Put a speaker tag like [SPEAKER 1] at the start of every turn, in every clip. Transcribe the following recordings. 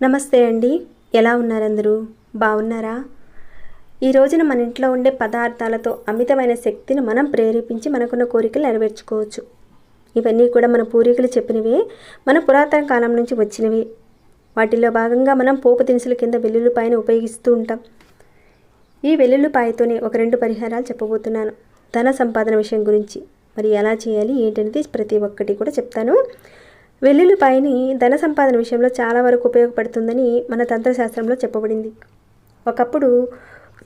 [SPEAKER 1] నమస్తే అండి. ఎలా ఉన్నారు అందరూ బాగున్నారా ఈ రోజున మన ఇంట్లో ఉండే పదార్థాలతో అమితమైన శక్తిని మనం ప్రేరేపించి మనకున్న కోరికలు నెరవేర్చుకోవచ్చు. ఇవన్నీ కూడా మన పూర్వీకులు చెప్పినవే మన పురాతన కాలం నుంచి వచ్చినవే. వాటిలో భాగంగా మనం పోపు దినుసుల కింద వెల్లుల్లిపాయను ఉపయోగిస్తూ ఉంటాం. ఈ వెల్లుల్లిపాయతోనే ఒక రెండు పరిహారాలు చెప్పబోతున్నాను. ధన సంపాదన విషయం గురించి. మరి ఎలా చేయాలి? ఏంటనేది ప్రతి ఒక్కటి కూడా చెప్తాను. వెల్లుల్లిపాయని ధన సంపాదన విషయంలో చాలా వరకు ఉపయోగపడుతుందని మన తంత్రశాస్త్రంలో చెప్పబడింది. ఒకప్పుడు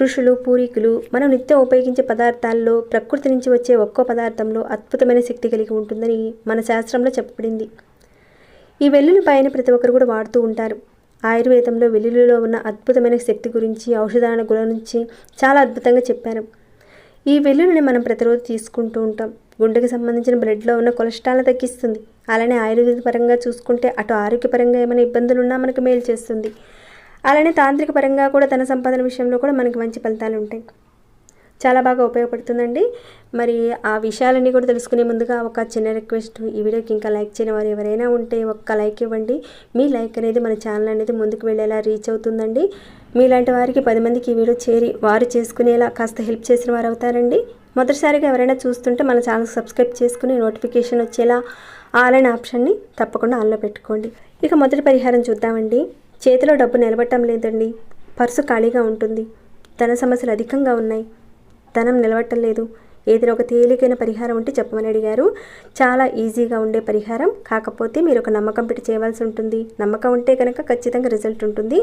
[SPEAKER 1] ఋషులు పూర్వీకులు మనం నిత్యం ఉపయోగించే పదార్థాల్లో ప్రకృతి నుంచి వచ్చే ఒక్కో పదార్థంలో అద్భుతమైన శక్తి కలిగి ఉంటుందని మన శాస్త్రంలో చెప్పబడింది. ఈ వెల్లుల్లిపాయని ప్రతి ఒక్కరు కూడా వాడుతూ ఉంటారు. ఆయుర్వేదంలో వెల్లుల్లిలో ఉన్న అద్భుతమైన శక్తి గురించి ఔషధాల గురించి చాలా అద్భుతంగా చెప్పారు. ఈ వెల్లుల్లిని మనం ప్రతిరోజు తీసుకుంటూ ఉంటాం. గుండెకి సంబంధించిన బ్లడ్లో ఉన్న కొలెస్ట్రాల్ని తగ్గిస్తుంది. అలానే ఆయుర్వేద పరంగా చూసుకుంటే అటు ఆరోగ్యపరంగా ఏమైనా ఇబ్బందులు ఉన్నా మనకు మేలు చేస్తుంది. అలానే తాంత్రిక పరంగా కూడా ధన సంపాదన విషయంలో కూడా మనకి మంచి ఫలితాలు ఉంటాయి. చాలా బాగా ఉపయోగపడుతుందండి. మరి ఆ విషయాలన్నీ కూడా తెలుసుకునే ముందుగా ఒక చిన్న రిక్వెస్ట్. ఈ వీడియోకి ఇంకా లైక్ చేయని వారు ఎవరైనా ఉంటే ఒక్క లైక్ ఇవ్వండి. మీ లైక్ అనేది మన ఛానల్ అనేది ముందుకు వెళ్ళేలా రీచ్ అవుతుందండి. మీలాంటి వారికి పది మందికి ఈ వీడియో చేరి వారు చేసుకునేలా కాస్త హెల్ప్ చేసిన వారు అవుతారండి. మొదటిసారిగా ఎవరైనా చూస్తుంటే మన ఛానల్ సబ్స్క్రైబ్ చేసుకుని నోటిఫికేషన్ వచ్చేలా ఆన్లైన్ ఆప్షన్ని తప్పకుండా ఆన్లో పెట్టుకోండి. ఇక మొదటి పరిహారం చూద్దామండి. చేతిలో డబ్బు నిలబడటం లేదండి. పర్సు ఖాళీగా ఉంటుంది. ధన సమస్యలు అధికంగా ఉన్నాయి. ధనం నిలబట్టలేదు ఏదైనా ఒక తేలికైన పరిహారం ఉంటే చెప్పమని అడిగారు. చాలా ఈజీగా ఉండే పరిహారం. కాకపోతే మీరు ఒక నమ్మకం పెట్టి చేయవలసి ఉంటుంది. నమ్మకం ఉంటే కనుక ఖచ్చితంగా రిజల్ట్ ఉంటుంది.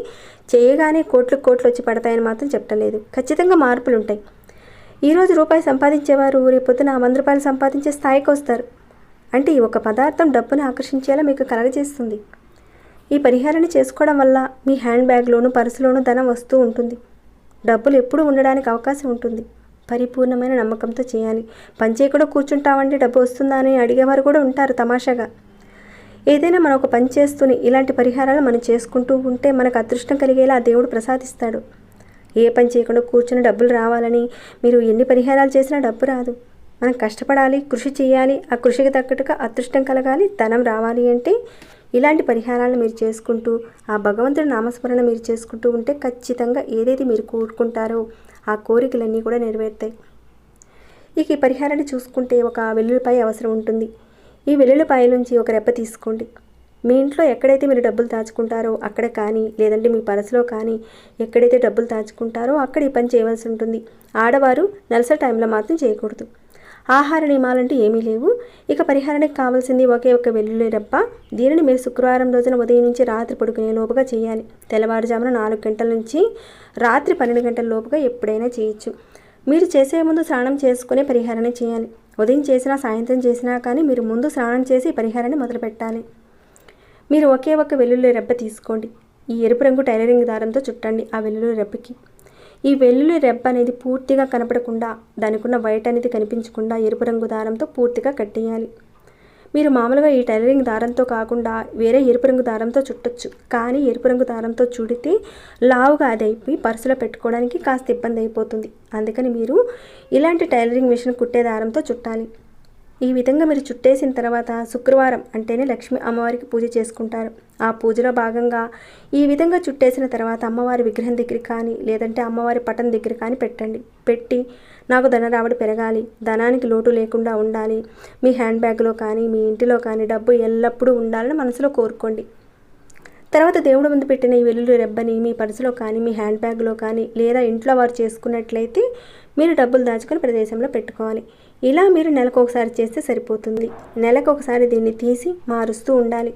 [SPEAKER 1] చేయగానే కోట్లు కోట్లు వచ్చి పడతాయని మాత్రం చెప్పలేదు ఖచ్చితంగా మార్పులు ఉంటాయి. ఈరోజు రూపాయి సంపాదించేవారు రేపొద్దున వంద రూపాయలు సంపాదించే స్థాయికి వస్తారు. అంటే ఈ ఒక పదార్థం డబ్బును ఆకర్షించేలా మీకు కలగజేస్తుంది. ఈ పరిహారాన్ని చేసుకోవడం వల్ల మీ హ్యాండ్ బ్యాగ్లోను పర్సులోను ధనం వస్తూ ఉంటుంది. డబ్బులు ఎప్పుడూ ఉండడానికి అవకాశం ఉంటుంది. పరిపూర్ణమైన నమ్మకంతో చేయాలి. పని చేయకుండా కూర్చుంటామండి డబ్బు వస్తుందా అని అడిగేవారు కూడా ఉంటారు తమాషాగా. ఏదైనా మనం ఒక పని చేస్తూనే ఇలాంటి పరిహారాలు మనం చేసుకుంటూ ఉంటే మనకు అదృష్టం కలిగేలా దేవుడు ప్రసాదిస్తాడు. ఏ పని చేయకుండా కూర్చుని డబ్బులు రావాలని మీరు ఎన్ని పరిహారాలు చేసినా డబ్బు రాదు. మనం కష్టపడాలి కృషి చేయాలి ఆ కృషికి తగ్గట్టుగా అదృష్టం కలగాలి ధనం రావాలి అంటే ఇలాంటి పరిహారాలను మీరు చేసుకుంటూ ఆ భగవంతుడి నామస్మరణ మీరు చేసుకుంటూ ఉంటే ఖచ్చితంగా ఏదైతే మీరు కోరుకుంటారో ఆ కోరికలన్నీ కూడా నెరవేరుతాయి. ఇక ఈ పరిహారాన్ని చూసుకుంటే ఒక వెల్లుల్లిపాయ అవసరం ఉంటుంది. ఈ వెల్లుల్లిపాయ నుంచి ఒక రెప్ప తీసుకోండి. మీ ఇంట్లో ఎక్కడైతే మీరు డబ్బులు దాచుకుంటారో అక్కడ కానీ లేదంటే మీ పరసలో కానీ ఎక్కడైతే డబ్బులు దాచుకుంటారో అక్కడ ఈ పని చేయవలసి ఉంటుంది. ఆడవారు నెలసరి టైంలో మాత్రం చేయకూడదు. ఆహార నియమాలంటూ ఏమీ లేవు. ఇక పరిహారానికి కావాల్సింది ఒకే ఒక వెల్లుల్లి రబ్బ. దీనిని మీరు శుక్రవారం రోజున ఉదయం నుంచి రాత్రి పడుకునే లోపుగా చేయాలి. తెల్లవారుజామున నాలుగు గంటల నుంచి రాత్రి పన్నెండు గంటల లోపుగా ఎప్పుడైనా చేయొచ్చు. మీరు చేసే ముందు స్నానం చేసుకునే పరిహారాన్ని చేయాలి. ఉదయం చేసినా సాయంత్రం చేసినా కానీ మీరు ముందు స్నానం చేసి పరిహారాన్ని మొదలుపెట్టాలి మీరు ఒకే ఒక వెల్లుల్లి రెబ్బ తీసుకోండి. ఈ ఎరుపు రంగు టైలరింగ్ దారంతో చుట్టండి ఆ వెల్లుల్లి రెబ్బకి. ఈ వెల్లుల్లి రెబ్బ అనేది పూర్తిగా కనపడకుండా దానికున్న వైట్ అనేది కనిపించకుండా ఎరుపు రంగు దారంతో పూర్తిగా కట్టేయాలి. మీరు మామూలుగా ఈ టైలరింగ్ దారంతో కాకుండా వేరే ఎరుపు రంగు దారంతో చుట్టొచ్చు. కానీ ఎరుపు రంగు దారంతో చుడితే లావుగా అది అయిపోయి పర్సులో పెట్టుకోవడానికి కాస్త ఇబ్బంది అయిపోతుంది. అందుకని మీరు ఇలాంటి టైలరింగ్ మిషన్ కుట్టే దారంతో చుట్టాలి. ఈ విధంగా మీరు చుట్టేసిన తర్వాత శుక్రవారం అంటేనే లక్ష్మి అమ్మవారికి పూజ చేసుకుంటారు. ఆ పూజలో భాగంగా ఈ విధంగా చుట్టేసిన తర్వాత అమ్మవారి విగ్రహం దగ్గర కానీ లేదంటే అమ్మవారి పటం దగ్గర కానీ పెట్టండి. పెట్టి నాకు ధన రాబడి పెరగాలి. ధనానికి లోటు లేకుండా ఉండాలి. మీ హ్యాండ్ బ్యాగ్లో కానీ మీ ఇంటిలో కానీ డబ్బు ఎల్లప్పుడూ ఉండాలని మనసులో కోరుకోండి. తర్వాత దేవుడు ముందు పెట్టిన ఈ వెల్లుల్లి రెబ్బని మీ పర్సులో కానీ మీ హ్యాండ్ బ్యాగ్లో కానీ లేదా ఇంట్లో వారు చేసుకున్నట్లయితే మీరు డబ్బులు దాచుకొని ప్రదేశంలో పెట్టుకోవాలి. ఇలా మీరు నెలకు ఒకసారి చేస్తే సరిపోతుంది. నెలకు ఒకసారి దీన్ని తీసి మారుస్తూ ఉండాలి.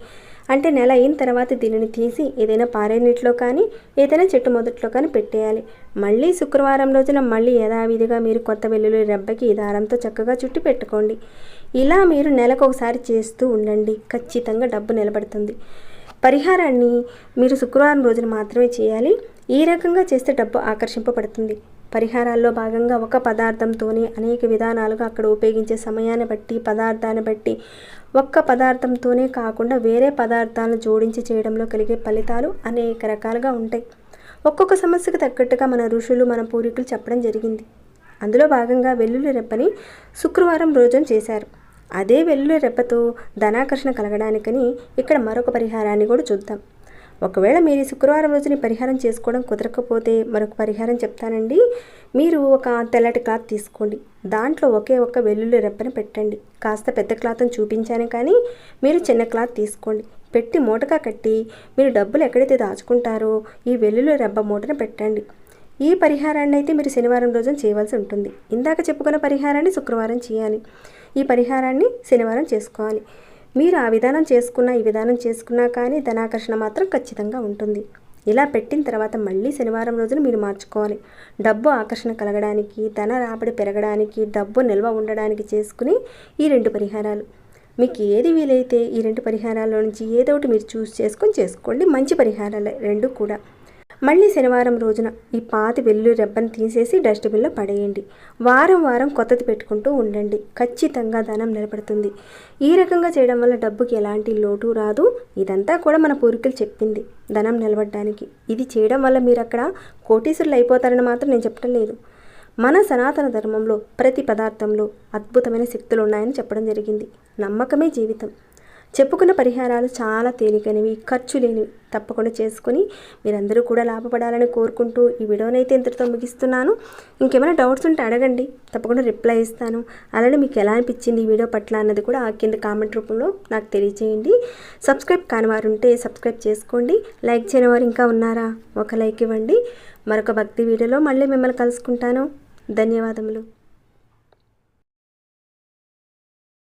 [SPEAKER 1] అంటే నెల అయిన తర్వాత దీనిని తీసి ఏదైనా పారే నీటిలో కానీ ఏదైనా చెట్టు మొదట్లో కానీ పెట్టేయాలి. మళ్ళీ శుక్రవారం రోజున మళ్ళీ యథావిధిగా మీరు కొత్త వెల్లుల్లి రెబ్బకి ఈ దారంతో చక్కగా చుట్టి పెట్టుకోండి. ఇలా మీరు నెలకు ఒకసారి చేస్తూ ఉండండి. ఖచ్చితంగా డబ్బు నిలబడుతుంది. పరిహారాన్ని మీరు శుక్రవారం రోజున మాత్రమే చేయాలి. ఈ రకంగా చేస్తే డబ్బు ఆకర్షింపబడుతుంది. పరిహారాల్లో భాగంగా ఒక పదార్థంతోనే అనేక విధానాలుగా అక్కడ ఉపయోగించే సమయాన్ని బట్టి పదార్థాన్ని బట్టి ఒక్క పదార్థంతోనే కాకుండా వేరే పదార్థాలను జోడించి చేయడంలో కలిగే ఫలితాలు అనేక రకాలుగా ఉంటాయి. ఒక్కొక్క సమస్యకు తగ్గట్టుగా మన ఋషులు మన పూర్వీకులు చెప్పడం జరిగింది. అందులో భాగంగా వెల్లుల్లి రెప్పని శుక్రవారం రోజున చేశారు. అదే వెల్లుల్లి రెప్పతో ధనాకర్షణ కలగడానికని ఇక్కడ మరొక పరిహారాన్ని కూడా చూద్దాం. ఒకవేళ మీరు శుక్రవారం రోజున పరిహారం చేసుకోవడం కుదరకపోతే మరొక పరిహారం చెప్తానండి. మీరు ఒక తెల్లటి క్లాత్ తీసుకోండి. దాంట్లో ఒకే ఒక్క వెల్లుల్లి రెప్పని పెట్టండి. కాస్త పెద్ద క్లాత్ని చూపించాను కానీ మీరు చిన్న క్లాత్ తీసుకోండి. పెట్టి మూటగా కట్టి మీరు డబ్బులు ఎక్కడైతే దాచుకుంటారో ఈ వెల్లుల్లి రెబ్బ మూటను పెట్టండి. ఈ పరిహారాన్ని అయితే మీరు శనివారం రోజున చేయవలసి ఉంటుంది. ఇందాక చెప్పుకున్న పరిహారాన్ని శుక్రవారం చేయాలి. ఈ పరిహారాన్ని శనివారం చేసుకోవాలి. మీరు ఆ విధానం చేసుకున్నా ఈ విధానం చేసుకున్నా కానీ ధనాకర్షణ మాత్రం ఖచ్చితంగా ఉంటుంది. ఇలా పెట్టిన తర్వాత మళ్ళీ శనివారం రోజున మీరు మార్చుకోవాలి. డబ్బు ఆకర్షణ కలగడానికి ధన రాబడి పెరగడానికి డబ్బు నిల్వ ఉండడానికి చేసుకుని ఈ రెండు పరిహారాలు. మీకు ఏది వీలైతే ఈ రెండు పరిహారాల నుంచి ఏదో ఒకటి మీరు చూస్ చేసుకొని చేసుకోండి. మంచి పరిహారాలే రెండు కూడా. మళ్ళీ శనివారం రోజున ఈ పాతి వెల్లు రెబ్బను తీసేసి డస్ట్బిన్లో పడేయండి. వారం వారం కొత్తది పెట్టుకుంటూ ఉండండి. ఖచ్చితంగా ధనం నిలబడుతుంది. ఈ రకంగా చేయడం వల్ల డబ్బుకి ఎలాంటి లోటు రాదు. ఇదంతా కూడా మన పూర్వీకులు చెప్పింది. ధనం నిలబడడానికి. ఇది చేయడం వల్ల మీరు అక్కడ కోటీశ్వరులు అయిపోతారని మాత్రం నేను చెప్పడం లేదు. మన సనాతన ధర్మంలో ప్రతి పదార్థంలో అద్భుతమైన శక్తులు ఉన్నాయని చెప్పడం జరిగింది. నమ్మకమే జీవితం. చెప్పుకున్న పరిహారాలు చాలా తేలికైనవి ఖర్చు లేనివి తప్పకుండా చేసుకుని మీరందరూ కూడా లాభపడాలని కోరుకుంటూ ఈ వీడియోనైతే ఇంతటితో ముగిస్తున్నాను. ఇంకేమైనా డౌట్స్ ఉంటే అడగండి. తప్పకుండా రిప్లై ఇస్తాను. అలానే మీకు ఎలా అనిపించింది ఈ వీడియో పట్ల అన్నది కూడా ఆ కింద కామెంట్ రూపంలో నాకు తెలియజేయండి సబ్స్క్రైబ్ కాని వారు ఉంటే సబ్స్క్రైబ్ చేసుకోండి. లైక్ చేయని వారు ఇంకా ఉన్నారా? ఒక లైక్ ఇవ్వండి. మరొక భక్తి వీడియోలో మళ్ళీ మిమ్మల్ని కలుసుకుంటాను. ధన్యవాదములు.